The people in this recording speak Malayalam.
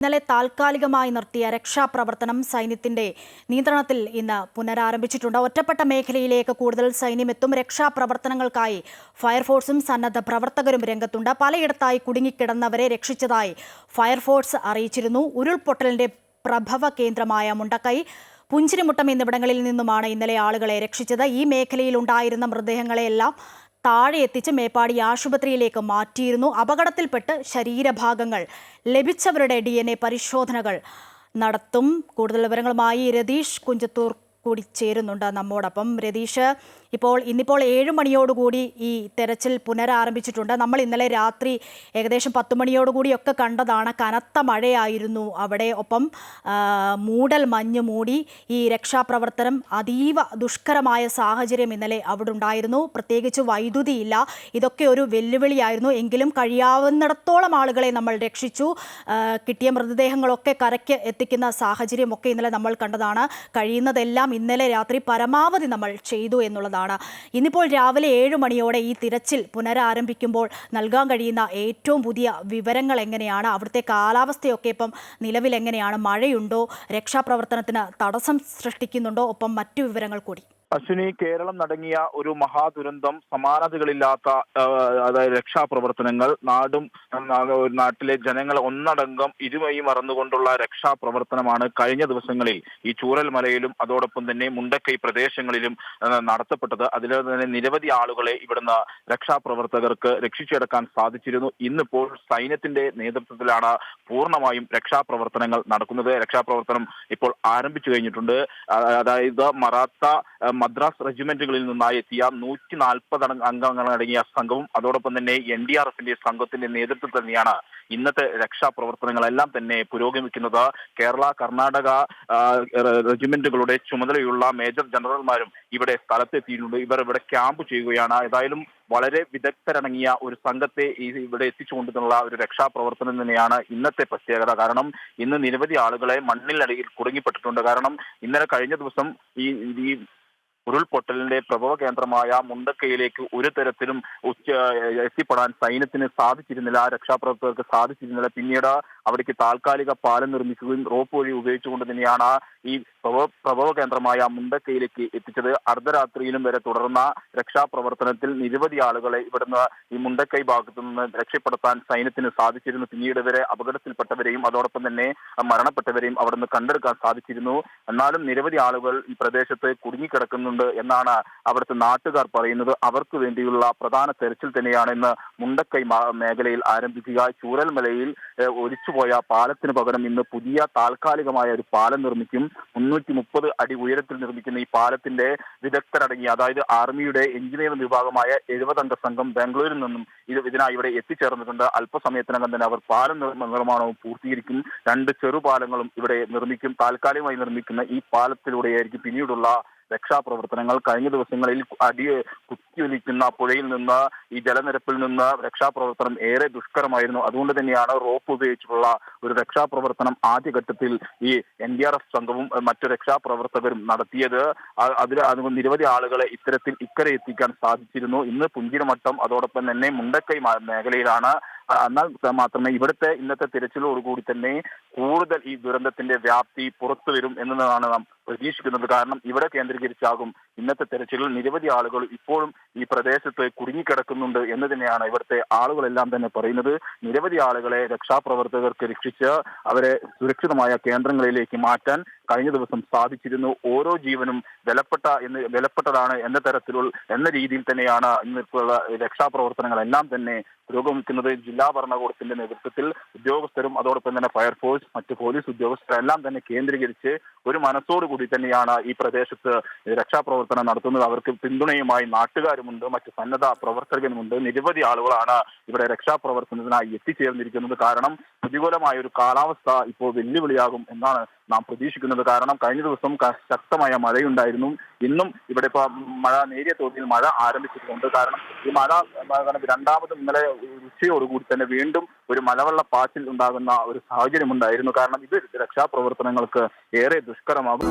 ഇന്നലെ താൽക്കാലികമായി നിർത്തിയ രക്ഷാപ്രവർത്തനം സൈന്യത്തിന്റെ നിയന്ത്രണത്തിൽ ഇന്ന് പുനരാരംഭിച്ചിട്ടുണ്ട്. ഒറ്റപ്പെട്ട മേഖലയിലേക്ക് കൂടുതൽ സൈന്യമെത്തും. രക്ഷാപ്രവർത്തനങ്ങൾക്കായി ഫയർഫോഴ്സും സന്നദ്ധ പ്രവർത്തകരും രംഗത്തുണ്ട്. പലയിടത്തായി കുടുങ്ങിക്കിടന്നവരെ രക്ഷിച്ചതായി ഫയർഫോഴ്സ് അറിയിച്ചിരുന്നു. ഉരുൾപൊട്ടലിന്റെ പ്രഭവ കേന്ദ്രമായ മുണ്ടക്കൈ പുഞ്ചിരിമുട്ടം എന്നിവിടങ്ങളിൽ നിന്നുമാണ് ഇന്നലെ ആളുകളെ രക്ഷിച്ചത്. ഈ മേഖലയിൽ മേഖലയിലുണ്ടായിരുന്ന മൃതദേഹങ്ങളെയെല്ലാം താഴെ എത്തിച്ച് മേപ്പാടി ആശുപത്രിയിലേക്ക് മാറ്റിയിരുന്നു അപകടത്തിൽപ്പെട്ട് ശരീരഭാഗങ്ങൾ. ലഭിച്ചവരുടെ ഡി എൻ എ പരിശോധനകൾ നടത്തും. കൂടുതൽ വിവരങ്ങളുമായി രതീഷ് കുഞ്ചത്തൂർ കൂടി ചേരുന്നുണ്ട് നമ്മോടൊപ്പം. രതീഷ് ഇപ്പോൾ ഇന്നിപ്പോൾ ഏഴ് മണിയോടുകൂടി ഈ തെരച്ചിൽ പുനരാരംഭിച്ചിട്ടുണ്ട്. നമ്മൾ ഇന്നലെ രാത്രി ഏകദേശം പത്ത് മണിയോടുകൂടിയൊക്കെ കണ്ടതാണ് കനത്ത മഴയായിരുന്നു അവിടെ. ഒപ്പം മൂടൽ മഞ്ഞ് മൂടി ഈ രക്ഷാപ്രവർത്തനം അതീവ ദുഷ്കരമായ സാഹചര്യം ഇന്നലെ അവിടെ ഉണ്ടായിരുന്നു. പ്രത്യേകിച്ച് വൈദ്യുതിയില്ല ഇതൊക്കെ ഒരു വെല്ലുവിളിയായിരുന്നു. എങ്കിലും കഴിയാവുന്നിടത്തോളം ആളുകളെ നമ്മൾ രക്ഷിച്ചു. കിട്ടിയ മൃതദേഹങ്ങളൊക്കെ കരയ്ക്ക് എത്തിക്കുന്ന സാഹചര്യമൊക്കെ ഇന്നലെ നമ്മൾ കണ്ടതാണ്. കഴിയുന്നതെല്ലാം ഇന്നലെ രാത്രി പരമാവധി നമ്മൾ ചെയ്തു എന്നുള്ളതാണ്. ഇന്നിപ്പോൾ രാവിലെ ഏഴ് മണിയോടെ ഈ തിരച്ചിൽ പുനരാരംഭിക്കുമ്പോൾ നൽകാൻ കഴിയുന്ന ഏറ്റവും പുതിയ വിവരങ്ങൾ എങ്ങനെയാണ്? അവിടുത്തെ കാലാവസ്ഥയൊക്കെ ഇപ്പം നിലവിൽ എങ്ങനെയാണ് മഴയുണ്ടോ? രക്ഷാപ്രവർത്തനത്തിന് തടസ്സം സൃഷ്ടിക്കുന്നുണ്ടോ? ഒപ്പം മറ്റു വിവരങ്ങൾ കൂടി. അശ്വിനി കേരളം നടങ്ങിയ ഒരു മഹാദുരന്തം സമാനതകളില്ലാത്ത അതായത് രക്ഷാപ്രവർത്തനങ്ങൾ നാടും നാട്ടിലെ ജനങ്ങൾ ഒന്നടങ്കം ഇരുമയും മറന്നുകൊണ്ടുള്ള രക്ഷാപ്രവർത്തനമാണ് കഴിഞ്ഞ ദിവസങ്ങളിൽ ഈ ചൂരൽമലയിലും അതോടൊപ്പം തന്നെ മുണ്ടക്കൈ പ്രദേശങ്ങളിലും നടത്തപ്പെട്ടത്. അതിൽ തന്നെ നിരവധി ആളുകളെ ഇവിടുന്ന് രക്ഷാപ്രവർത്തകർക്ക് രക്ഷിച്ചെടുക്കാൻ സാധിച്ചിരുന്നു. ഇന്നിപ്പോൾ സൈന്യത്തിന്റെ നേതൃത്വത്തിലാണ് പൂർണമായും രക്ഷാപ്രവർത്തനങ്ങൾ നടക്കുന്നത്. രക്ഷാപ്രവർത്തനം ഇപ്പോൾ ആരംഭിച്ചു കഴിഞ്ഞിട്ടുണ്ട്. അതായത് മറാത്ത മദ്രാസ് റെജിമെന്റുകളിൽ നിന്നായി എത്തിയ നൂറ്റി നാൽപ്പത് അംഗങ്ങളടങ്ങിയ സംഘവും അതോടൊപ്പം തന്നെ എൻ ഡി ആർ എഫിന്റെ സംഘത്തിന്റെ നേതൃത്വത്തിൽ തന്നെയാണ് ഇന്നത്തെ രക്ഷാപ്രവർത്തനങ്ങളെല്ലാം തന്നെ പുരോഗമിക്കുന്നത്. കേരള കർണാടക റെജിമെന്റുകളുടെ ചുമതലയുള്ള മേജർ ജനറൽമാരും ഇവിടെ സ്ഥലത്തെത്തിയിട്ടുണ്ട്. ഇവർ ഇവിടെ ക്യാമ്പ് ചെയ്യുകയാണ്. ഏതായാലും വളരെ വിദഗ്ധരടങ്ങിയ ഒരു സംഘത്തെ ഇവിടെ എത്തിച്ചുകൊണ്ടുള്ള ഒരു രക്ഷാപ്രവർത്തനം തന്നെയാണ് ഇന്നത്തെ പ്രത്യേകത. കാരണം ഇന്ന് നിരവധി ആളുകളെ മണ്ണിനടിയിൽ കുടുങ്ങിപ്പെട്ടിട്ടുണ്ട്. കാരണം ഇന്നലെ കഴിഞ്ഞ ദിവസം ഈ ഉരുൾപൊട്ടലിന്റെ പ്രഭവ കേന്ദ്രമായ മുണ്ടക്കയിലേക്ക് ഒരു തരത്തിലും എത്തിപ്പെടാൻ സൈന്യത്തിന് സാധിച്ചിരുന്നില്ല രക്ഷാപ്രവർത്തകർക്ക് സാധിച്ചിരുന്നില്ല. പിന്നീട് അവിടേക്ക് താൽക്കാലിക പാലം നിർമ്മിക്കുകയും റോപ്പ് വഴി ഉപയോഗിച്ചുകൊണ്ട് തന്നെയാണ് ഈ പ്രഭവ കേന്ദ്രമായ മുണ്ടക്കയിലേക്ക് എത്തിച്ചത്. അർദ്ധരാത്രിയിലും വരെ തുടർന്ന രക്ഷാപ്രവർത്തനത്തിൽ നിരവധി ആളുകളെ ഇവിടുന്ന് ഈ മുണ്ടക്കൈ ഭാഗത്തു നിന്ന് രക്ഷപ്പെടുത്താൻ സൈന്യത്തിന് സാധിച്ചിരുന്നു. പിന്നീട് വരെ അപകടത്തിൽപ്പെട്ടവരെയും അതോടൊപ്പം തന്നെ മരണപ്പെട്ടവരെയും അവിടുന്ന് കണ്ടെടുക്കാൻ സാധിച്ചിരുന്നു. എന്നാലും നിരവധി ആളുകൾ ഈ പ്രദേശത്ത് കുടുങ്ങിക്കിടക്കുന്നുണ്ട് എന്നാണ് അവിടുത്തെ നാട്ടുകാർ പറയുന്നത്. അവർക്ക് വേണ്ടിയുള്ള പ്രധാന തെരച്ചിൽ തന്നെയാണ് ഇന്ന് മുണ്ടക്കൈ മേഖലയിൽ ആരംഭിക്കുക. ചൂരൽമലയിൽ ഒലിച്ചുപോയ പാലത്തിന് പകരം ഇന്ന് പുതിയ താൽക്കാലികമായ ഒരു പാലം നിർമ്മിക്കും. മുന്നൂറ്റി മുപ്പത് അടി ഉയരത്തിൽ നിർമ്മിക്കുന്ന ഈ പാലത്തിന്റെ വിദഗ്ധരടങ്ങിയ അതായത് ആർമിയുടെ എഞ്ചിനീയറിംഗ് വിഭാഗമായ എഴുപതംഗ സംഘം ബാംഗ്ലൂരിൽ നിന്നും ഇത് ഇതിനായി ഇവിടെ എത്തിച്ചേർന്നിട്ടുണ്ട്. അല്പസമയത്തിനകം തന്നെ അവർ പാലം നിർ- നിർമ്മാണവും പൂർത്തീകരിക്കും. രണ്ട് ചെറുപാലങ്ങളും ഇവിടെ നിർമ്മിക്കും. താൽക്കാലികമായി നിർമ്മിക്കുന്ന ഈ പാലത്തിലൂടെയായിരിക്കും പിന്നീടുള്ള രക്ഷാപ്രവർത്തനങ്ങൾ കഴിഞ്ഞ ദിവസങ്ങളിൽ അടി കുത്തിയൊലിക്കുന്ന പുഴയിൽ നിന്ന് ഈ ജലനിരപ്പിൽ നിന്ന് രക്ഷാപ്രവർത്തനം ഏറെ ദുഷ്കരമായിരുന്നു. അതുകൊണ്ട് തന്നെയാണ് റോപ്പ് ഉപയോഗിച്ചുള്ള ഒരു രക്ഷാപ്രവർത്തനം ആദ്യഘട്ടത്തിൽ ഈ എൻ ഡി ആർ എഫ് സംഘവും മറ്റു രക്ഷാപ്രവർത്തകരും നടത്തിയത്. അതിൽ അതുകൊണ്ട് നിരവധി ആളുകളെ ഇത്തരത്തിൽ ഇക്കരെ എത്തിക്കാൻ സാധിച്ചിരുന്നു. ഇന്ന് പുഞ്ചിരമട്ടം അതോടൊപ്പം തന്നെ മുണ്ടക്കൈ മേഖലയിലാണ്. എന്നാൽ മാത്രമേ ഇവിടുത്തെ ഇന്നത്തെ തിരച്ചിലോടുകൂടി തന്നെ കൂടുതൽ ഈ ദുരന്തത്തിന്റെ വ്യാപ്തി പുറത്തു വരും എന്നതാണ് നാം പ്രതീക്ഷിക്കുന്നത് കാരണം ഇവിടെ കേന്ദ്രീകരിച്ചാകും ഇന്നത്തെ തെരച്ചിലിൽ നിരവധി ആളുകൾ ഇപ്പോഴും ഈ പ്രദേശത്ത് കുടുങ്ങിക്കിടക്കുന്നുണ്ട് എന്ന് തന്നെയാണ് ഇവിടുത്തെ ആളുകളെല്ലാം തന്നെ പറയുന്നത്. നിരവധി ആളുകളെ രക്ഷാപ്രവർത്തകർക്ക് രക്ഷിച്ച് അവരെ സുരക്ഷിതമായ കേന്ദ്രങ്ങളിലേക്ക് മാറ്റാൻ കഴിഞ്ഞ ദിവസം സാധിച്ചിരുന്നു. ഓരോ ജീവനും വിലപ്പെട്ട എന്ന് വിലപ്പെട്ടതാണ് എന്ന തരത്തിലുള്ള എന്ന രീതിയിൽ തന്നെയാണ് ഇന്നിപ്പോൾ രക്ഷാപ്രവർത്തനങ്ങളെല്ലാം തന്നെ പുരോഗമിക്കുന്നത്. ജില്ലാ ഭരണകൂടത്തിന്റെ നേതൃത്വത്തിൽ ഉദ്യോഗസ്ഥരും അതോടൊപ്പം തന്നെ ഫയർഫോഴ്സ് മറ്റ് പോലീസ് ഉദ്യോഗസ്ഥരെല്ലാം തന്നെ കേന്ദ്രീകരിച്ച് ഒരു മനസ്സോടുകൂടി തന്നെയാണ് ഈ പ്രദേശത്ത് രക്ഷാപ്രവർത്തനം നടത്തുന്നത്. അവർക്ക് പിന്തുണയുമായി നാട്ടുകാരുമുണ്ട് മറ്റ് സന്നദ്ധ പ്രവർത്തകരുമുണ്ട് നിരവധി ആളുകളാണ് ഇവിടെ രക്ഷാപ്രവർത്തനത്തിനായി എത്തിച്ചേർന്നിരിക്കുന്നത്. കാരണം പ്രതികൂലമായ ഒരു കാലാവസ്ഥ ഇപ്പോൾ വെല്ലുവിളിയാകും എന്നാണ് നാം പ്രതീക്ഷിക്കുന്നത്. കാരണം കഴിഞ്ഞ ദിവസം ശക്തമായ മഴയുണ്ടായിരുന്നു. ഇന്നും ഇവിടെ ഇപ്പൊ മഴ നേരിയ തോതിൽ മഴ ആരംഭിച്ചിട്ടുണ്ട്. കാരണം ഈ മഴ രണ്ടാമതും ഇന്നലെ ഉച്ചയോടുകൂടി തന്നെ വീണ്ടും ഒരു മലവെള്ള പാച്ചിൽ ഉണ്ടാകുന്ന ഒരു സാഹചര്യം ഉണ്ടായിരുന്നു കാരണം ഇത് രക്ഷാപ്രവർത്തനങ്ങൾക്ക് ഏറെ ദുഷ്കരമാകും.